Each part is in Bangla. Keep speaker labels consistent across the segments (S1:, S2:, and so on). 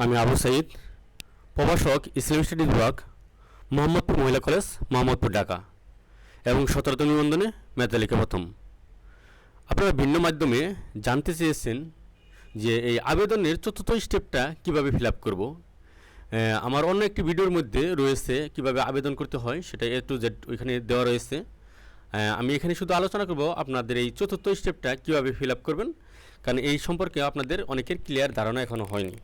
S1: আমি আবু সাইদ, প্রভাষক, ইসলাম স্টাডি বিভাগ, মোহাম্মদপুর মহিলা কলেজ, মোহাম্মদপুর ঢাকা, এবং সতেরোতম নিবন্ধনে মেধালিকা প্রথম। আপনারা ভিন্ন মাধ্যমে জানতে চেয়েছেন যে এই আবেদনের চতুর্থ স্টেপটা কীভাবে ফিল আপ করব আমার অন্য একটি ভিডিওর মধ্যে রয়েছে কীভাবে আবেদন করতে হয়, সেটা এ টু জেড ওইখানে দেওয়া রয়েছে। আমি এখানে শুধু আলোচনা করব আপনাদের এই চতুর্থ স্টেপটা কীভাবে ফিল আপ করবেন, কারণ এই সম্পর্কে আপনাদের অনেকের ক্লিয়ার ধারণা এখনও হয়নি।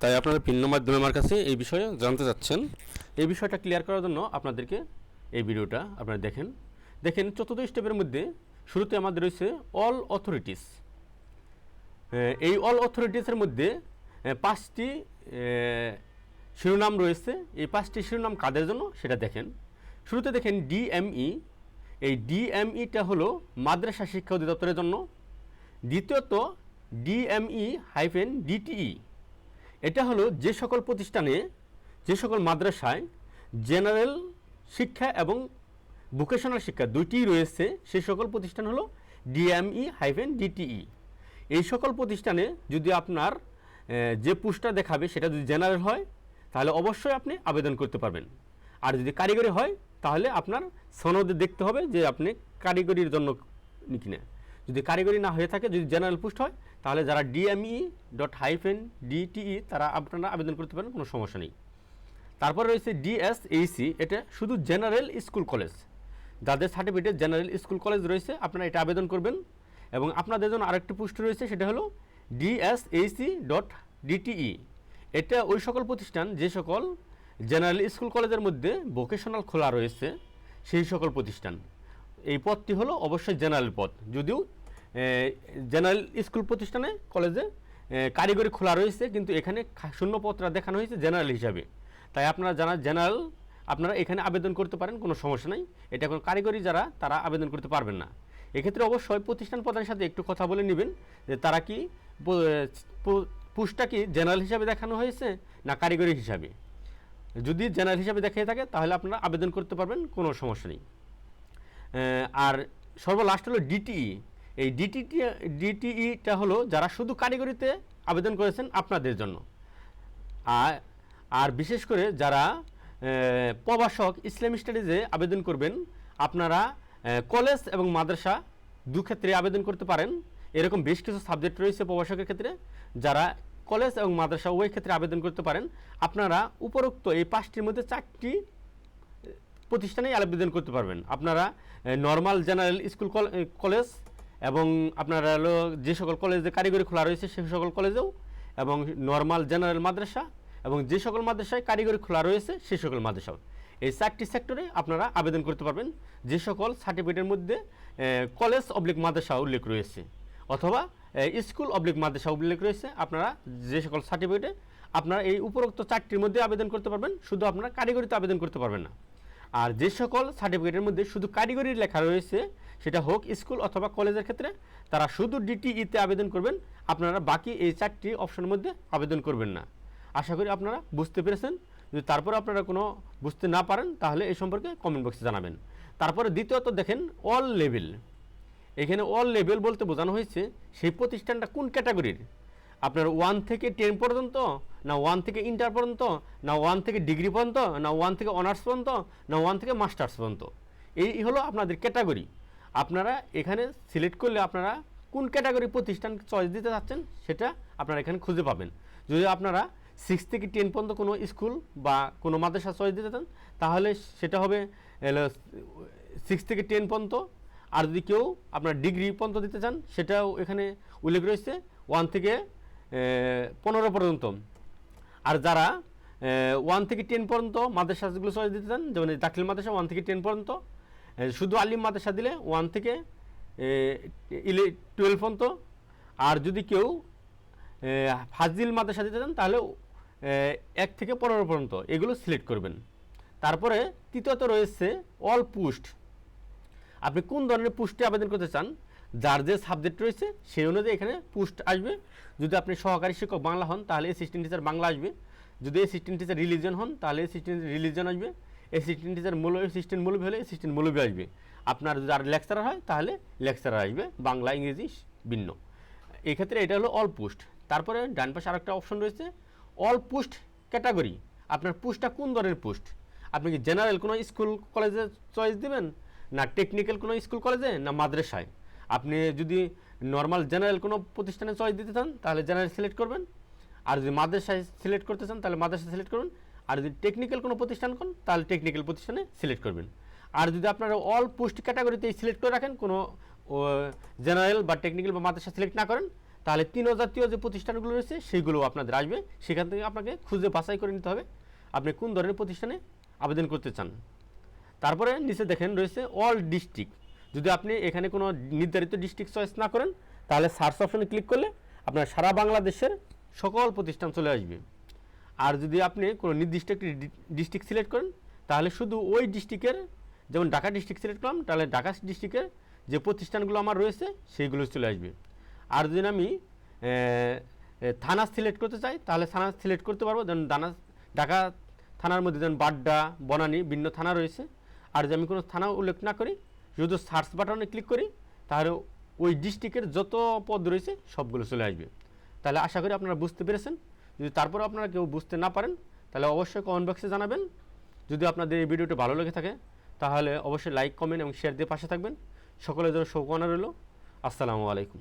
S1: তাই আপনারা ভিন্ন মাধ্যমে আমার কাছে এই বিষয়ে জানতে চাচ্ছেন। এই বিষয়টা ক্লিয়ার করার জন্য আপনাদেরকে এই ভিডিওটা আপনারা দেখেন। দেখেন, চতুর্থ স্টেপের মধ্যে শুরুতে আমাদের রয়েছে অল অথরিটিস এই অল অথরিটিসের মধ্যে পাঁচটি শিরোনাম রয়েছে। এই পাঁচটি শিরোনাম কাদের জন্য সেটা দেখেন। শুরুতে দেখেন ডিএমই এই ডিএমইটা হলো মাদ্রাসা শিক্ষা অধিদপ্তরের জন্য। দ্বিতীয়ত ডিএমই হাইফেন ডিটিই এটা হলো যে সকল প্রতিষ্ঠানে, যে সকল মাদ্রাসায় জেনারেল শিক্ষা এবং ভোকেশনাল শিক্ষা দুইটিই রয়েছে সেই সকল প্রতিষ্ঠান হলো ডিএমই হাইফেন ডিটিই। এই সকল প্রতিষ্ঠানে যদি আপনার যে পুস্টটা দেখাবে সেটা যদি জেনারেল হয়, তাহলে অবশ্যই আপনি আবেদন করতে পারবেন। আর যদি কারিগরি হয়, তাহলে আপনার সনদে দেখতে হবে যে আপনি কারিগরির জন্য কিনা। যদি কারিগরি না হয়ে থাকে, যদি জেনারেল পোস্ট হয়, তাহলে যারা ডিএমই ডট হাইফেন ডিটিই তারা আপনারা আবেদন করতে পারেন, কোনো সমস্যা নেই। তারপরে রয়েছে ডিএসএইসি এটা শুধু জেনারেল স্কুল কলেজ। যাদের সার্টিফিকেট জেনারেল স্কুল কলেজ রয়েছে, আপনারা এটা আবেদন করবেন। এবং আপনাদের জন্য আরেকটি পোস্ট রয়েছে, সেটা হলো ডিএসএইসি ডট ডিটিই এটা ওই সকল প্রতিষ্ঠান, যে সকল জেনারেল স্কুল কলেজের মধ্যে ভোকেশনাল খোলা রয়েছে, সেই সকল প্রতিষ্ঠান। এই পদটি হলো অবশ্যই জেনারেল পদ। যদিও জেনারেল স্কুল প্রতিষ্ঠানে কলেজে কারিগরি খোলা রয়েছে, কিন্তু এখানে খা- শূন্য পদটা দেখানো হয়েছে জেনারেল হিসাবে। তাই আপনারা যারা জেনারেল আপনারা এখানে আবেদন করতে পারেন, কোনো সমস্যা নেই। এটা কোনো কারিগরি যারা, তারা আবেদন করতে পারবেন না। এক্ষেত্রে অবশ্যই প্রতিষ্ঠান প্রধানের সাথে একটু কথা বলে নেবেন যে তারা কি পুস্টটা কি জেনারেল হিসাবে দেখানো হয়েছে, না কারিগরি হিসাবে? যদি জেনারেল হিসাবে দেখিয়ে থাকে, তাহলে আপনারা আবেদন করতে পারবেন, কোনো সমস্যা নেই। আর সর্বলাস্ট হলো ডিটিই এই ডিটিটি ডিটিইটা হলো যারা শুধু কারিগরিতে আবেদন করেছেন আপনাদের জন্য। আর আর বিশেষ করে যারা প্রবাসক ইসলাম স্টাডিজে আবেদন করবেন, আপনারা কলেজ এবং মাদ্রাসা দু ক্ষেত্রে আবেদন করতে পারেন। এরকম বেশ কিছু সাবজেক্ট রয়েছে প্রবাসকের ক্ষেত্রে। যারা কলেজ এবং মাদ্রাসা উভয় ক্ষেত্রে আবেদন করতে পারেন, আপনারা উপরোক্ত এই পাঁচটির মধ্যে চারটি প্রতিষ্ঠানেই আবেদন করতে পারবেন। আপনারা নর্মাল জেনারেল স্কুল কল- কলেজ এবং আপনারা হলো যে সকল কলেজে কারিগরি খোলা রয়েছে, সে সকল কলেজেও এবং নর্মাল জেনারেল মাদ্রাসা এবং যে সকল মাদ্রাসায় কারিগরি খোলা রয়েছে, সে সকল মাদ্রাসাও। এই চারটি সেক্টরে আপনারা আবেদন করতে পারবেন। যে সকল সার্টিফিকেটের মধ্যে কলেজ অবলিক মাদ্রাসা উল্লেখ রয়েছে অথবা স্কুল অবলিক মাদ্রাসা উল্লেখ রয়েছে। আপনারা যে সকল সার্টিফিকেটে আপনারা এই উপরোক্ত চারটির মধ্যে আবেদন করতে পারবেন। শুধু আপনারা কারিগরিতে আবেদন করতে পারবেন না। আর যে সকল সার্টিফিকেটের মধ্যে শুধু কারিগরি লেখা রয়েছে, সেটা হোক স্কুল অথবা কলেজের ক্ষেত্রে, তারা শুধু ডিটিইতে আবেদন করবেন, আপনারা বাকি এই চারটি অপশনের মধ্যে আবেদন করবেন না। আশা করি আপনারা বুঝতে পেরেছেন। যদি তারপরে আপনারা কোনো বুঝতে না পারেন, তাহলে এই সম্পর্কে কমেন্ট বক্সে জানাবেন। তারপরে দ্বিতীয়ত দেখেন অল লেভেল এখানে অল লেভেল বলতে বোঝানো হয়েছে, সেই প্রতিষ্ঠানটা কোন ক্যাটাগরির আপনার ওয়ান থেকে টেন পর্যন্ত, না ওয়ান থেকে ইন্টার পর্যন্ত, না ওয়ান থেকে ডিগ্রি পর্যন্ত, না ওয়ান থেকে অনার্স পর্যন্ত, না ওয়ান থেকে মাস্টার্স পর্যন্ত। এই হলো আপনাদের ক্যাটাগরি আপনারা এখানে সিলেক্ট করলে আপনারা কোন ক্যাটাগরি প্রতিষ্ঠান চয়েস দিতে চাচ্ছেন সেটা আপনারা এখানে খুঁজে পাবেন। যদি আপনারা সিক্স থেকে টেন পর্যন্ত কোনো স্কুল বা কোনো মাদ্রাসা চয়েস দিতে চান, তাহলে সেটা হবে সিক্স থেকে টেন পর্যন্ত। আর যদি কেউ আপনার ডিগ্রি পর্যন্ত দিতে চান, সেটাও এখানে উল্লেখ রয়েছে ওয়ান থেকে পনেরো পর্যন্ত। আর যারা ওয়ান থেকে টেন পর্যন্ত মাদ্রাসাগুলো চয়েস দিতে চান, যেমন দাখিল মাদ্রাসা ওয়ান থেকে টেন পর্যন্ত শুধু আলিম মাদ্রাসা দিলে ওয়ান থেকে ইলে টুয়েলভ পর্যন্ত। আর যদি কেউ ফাজিল মাদ্রাসা দিতে চান, তাহলে এক থেকে পনেরো পর্যন্ত এগুলো সিলেক্ট করবেন। তারপরে তৃতীয়ত রয়েছে অল পুস্ট আপনি কোন ধরনের পোস্টে আবেদন করতে চান? যার যে সাবজেক্ট রয়েছে, সেই অনুযায়ী এখানে পোস্ট আসবে। যদি আপনি সহকারী শিক্ষক বাংলা হন, তাহলে অ্যাসিস্ট্যান্ট টিচার বাংলা আসবে। যদি অ্যাসিস্ট্যান্ট টিচার রিলিজন হন, তাহলে অ্যাসিস্ট্যান্ট রিলিজন আসবে। অ্যাসিস্ট্যান্ট টিচার মৌলবী অ্যাসিস্ট্যান্ট মৌলবী হলে অ্যাসিস্ট্যান্ট মৌলবী আসবে। আপনার যদি আর লেকচারার হয়, তাহলে লেকচারার আসবে। বাংলা, ইংরেজি ভিন্ন। এক্ষেত্রে এটা হলো অল পোস্ট তারপরে ডান পাশে আরেকটা অপশন রয়েছে অল পোস্ট ক্যাটাগরি আপনার পোস্টটা কোন ধরনের পোস্ট আপনি কি জেনারেল কোনো স্কুল কলেজে চয়েস দেবেন? না টেকনিক্যাল কোনো স্কুল কলেজে না মাদ্রাসায়? আপনি যদি নর্মাল জেনারেল কোনো প্রতিষ্ঠানে চয়েস দিতে চান, তাহলে জেনারেল সিলেক্ট করবেন। আর যদি মাদ্রাসায় সিলেক্ট করতে চান, তাহলে মাদ্রাসা সিলেক্ট করবেন আর যদি টেকনিক্যাল কোনো প্রতিষ্ঠান করেন, তাহলে টেকনিক্যাল প্রতিষ্ঠানে সিলেক্ট করবেন। আর যদি আপনারা অল পোস্ট ক্যাটাগরিতে সিলেক্ট করে রাখেন, কোনো জেনারেল বা টেকনিক্যাল বা মাদ্রাসা সিলেক্ট না করেন, তাহলে তিন জাতীয় যে প্রতিষ্ঠানগুলো রয়েছে সেইগুলো আপনাদের আসবে। সেখান থেকে আপনাকে খুঁজে বাছাই করে নিতে হবে, আপনি কোন ধরনের প্রতিষ্ঠানে আবেদন করতে চান। তারপরে নিচে দেখেন রয়েছে অল ডিস্ট্রিক্ট যদি আপনি এখানে কোনো নির্ধারিত ডিস্ট্রিক্ট চয়েস না করেন, তাহলে সার্চ অপশনে ক্লিক করলে আপনার সারা বাংলাদেশের সকল প্রতিষ্ঠান চলে আসবে। আর যদি আপনি কোনো নির্দিষ্ট একটি ডিস্ট্রিক্ট সিলেক্ট করেন, তাহলে শুধু ওই ডিস্ট্রিক্টের যেমন ঢাকা ডিস্ট্রিক্ট সিলেক্ট করলাম, তাহলে ঢাকা ডিস্ট্রিক্টের যে প্রতিষ্ঠানগুলো আমার রয়েছে, সেইগুলো চলে আসবে। আর যদি আমি থানা সিলেক্ট করতে চাই, তাহলে থানা সিলেক্ট করতে পারব। যেমন দানা, ঢাকা থানার মধ্যে যেমন বাড্ডা, বনানী, ভিন্ন থানা রয়েছে। আর যদি আমি কোনো থানা উল্লেখ না করি শুধু সার্চ বাটনে ক্লিক করি, তাহলে ওই ডিস্ট্রিক্টের যত পদ রয়েছে সবগুলো চলে আসবে। তাহলে আশা করি আপনারা বুঝতে পেরেছেন। যদি তারপরে আপনারা কেউ বুঝতে না পারেন, তাহলে অবশ্যই কমেন্ট বক্সে জানাবেন। যদি আপনাদের এই ভিডিওটি ভালো লেগে থাকে, তাহলে অবশ্যই লাইক কমেন্ট এবং শেয়ার দিয়ে পাশে থাকবেন। সকলের জন্য শুভকামনা রইল। আসসালামু আলাইকুম।